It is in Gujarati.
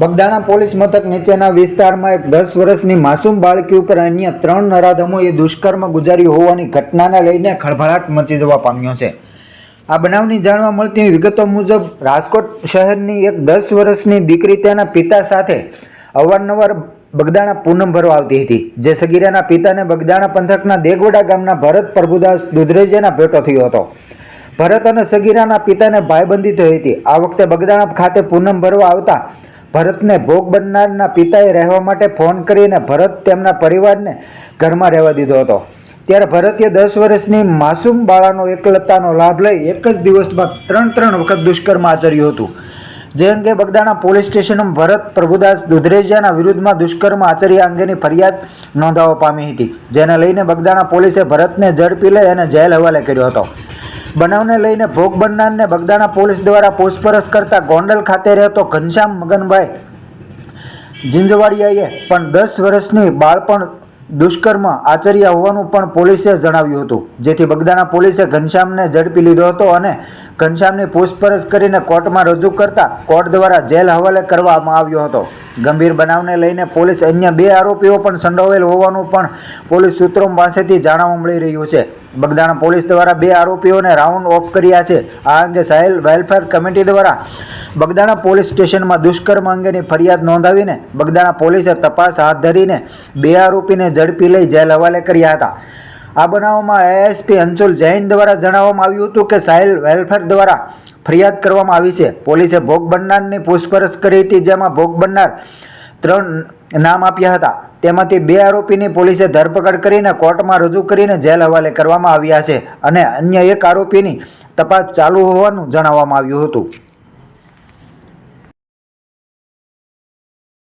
બગદાણા પોલીસ મથક નીચેના વિસ્તારમાં એક દસ વર્ષની માસૂમ બાળકી ઉપર અન્ય ત્રણ નરાધમોએ દુષ્કર્મ ગુજાર્યું હોવાની ઘટનાને લઈને ખળભળાટ મચી જવા પામ્યો છે. આ બનાવની જાણવા મળતી વિગતો મુજબ, રાજકોટ શહેરની એક દસ વર્ષની દીકરી તેના પિતા સાથે અવારનવાર બગદાણા પૂનમ ભરવા આવતી હતી, જે સગીરાના પિતાને બગદાણા પંથકના દેગોડા ગામના ભરત પ્રભુદાસ દુધરેજિયાના ભેટો થયો હતો. ભરત અને સગીરાના પિતાને ભાઈબંધી થઈ હતી. આ વખતે બગદાણા ખાતે પૂનમ ભરવા આવતા ભરતને ભોગ બનનારના પિતાએ રહેવા માટે ફોન કરીને ભરત તેમના પરિવારને ઘરમાં રહેવા દીધો હતો. ત્યારે ભરતે દસ વર્ષની માસૂમ બાળાનો એકલતાનો લાભ લઈ એક જ દિવસમાં ત્રણ ત્રણ વખત દુષ્કર્મ આચર્યું હતું. જે અંગે બગદાણા પોલીસ સ્ટેશનમાં ભરત પ્રભુદાસ દુધરેજિયાના વિરુદ્ધમાં દુષ્કર્મ આચર્યા અંગેની ફરિયાદ નોંધાવવા પામી હતી. જેને લઈને બગદાણા પોલીસે ભરતને ઝડપી લઈ અને જેલ હવાલે કર્યો હતો. બનાવને લઈને ભોગ બનનારને બગદાણા પોલીસ દ્વારા પૂછપરછ કરતા ગોંડલ ખાતે રહેતો ઘનશ્યામ મગનભાઈ જિંજવાડિયાએ પણ દસ વર્ષની બાળપણ દુષ્કર્મ આચર્યા હોવાનું પણ પોલીસે જણાવ્યું હતું. જેથી બગદાણા પોલીસે ઘનશ્યામને ઝડપી લીધો હતો અને ઘનશ્યામની પૂછપરછ કરીને કોર્ટમાં રજૂ કરતા કોર્ટ દ્વારા જેલ હવાલે કરવામાં આવ્યો હતો. ગંભીર બનાવને લઈને પોલીસ અન્ય બે આરોપીઓ પણ સંડોવેલ હોવાનું પણ પોલીસ સૂત્રો પાસેથી જાણવા મળી રહ્યું છે. બગદાણા પોલીસ દ્વારા બે આરોપીઓને રાઉન્ડ ઓફ કર્યા છે. આ અંગે સાહેલ વેલફેર કમિટી દ્વારા બગદાણા પોલીસ સ્ટેશનમાં દુષ્કર્મ અંગેની ફરિયાદ નોંધાવીને બગદાણા પોલીસે તપાસ હાથ ધરીને બે આરોપીને ઝડપી લઈ જેલ હવાલે કર્યા હતા. આ બનાવમાં એએસપી અંશુલ જૈન દ્વારા જણાવવામાં આવ્યું હતું કે સાહેલ વેલફેર દ્વારા ફરિયાદ કરવામાં આવી છે. પોલીસે ભોગ બનનારની પૂછપરછ કરી હતી, જેમાં ભોગ બનનાર ત્રણ નામ આપ્યા હતા. તેમાંથી બે આરોપીની પોલીસે ધરપકડ કરીને કોર્ટમાં રજૂ કરીને જેલ હવાલે કરવામાં આવ્યા છે અને અન્ય એક આરોપીની તપાસ ચાલુ હોવાનું જણાવવામાં આવ્યું હતું.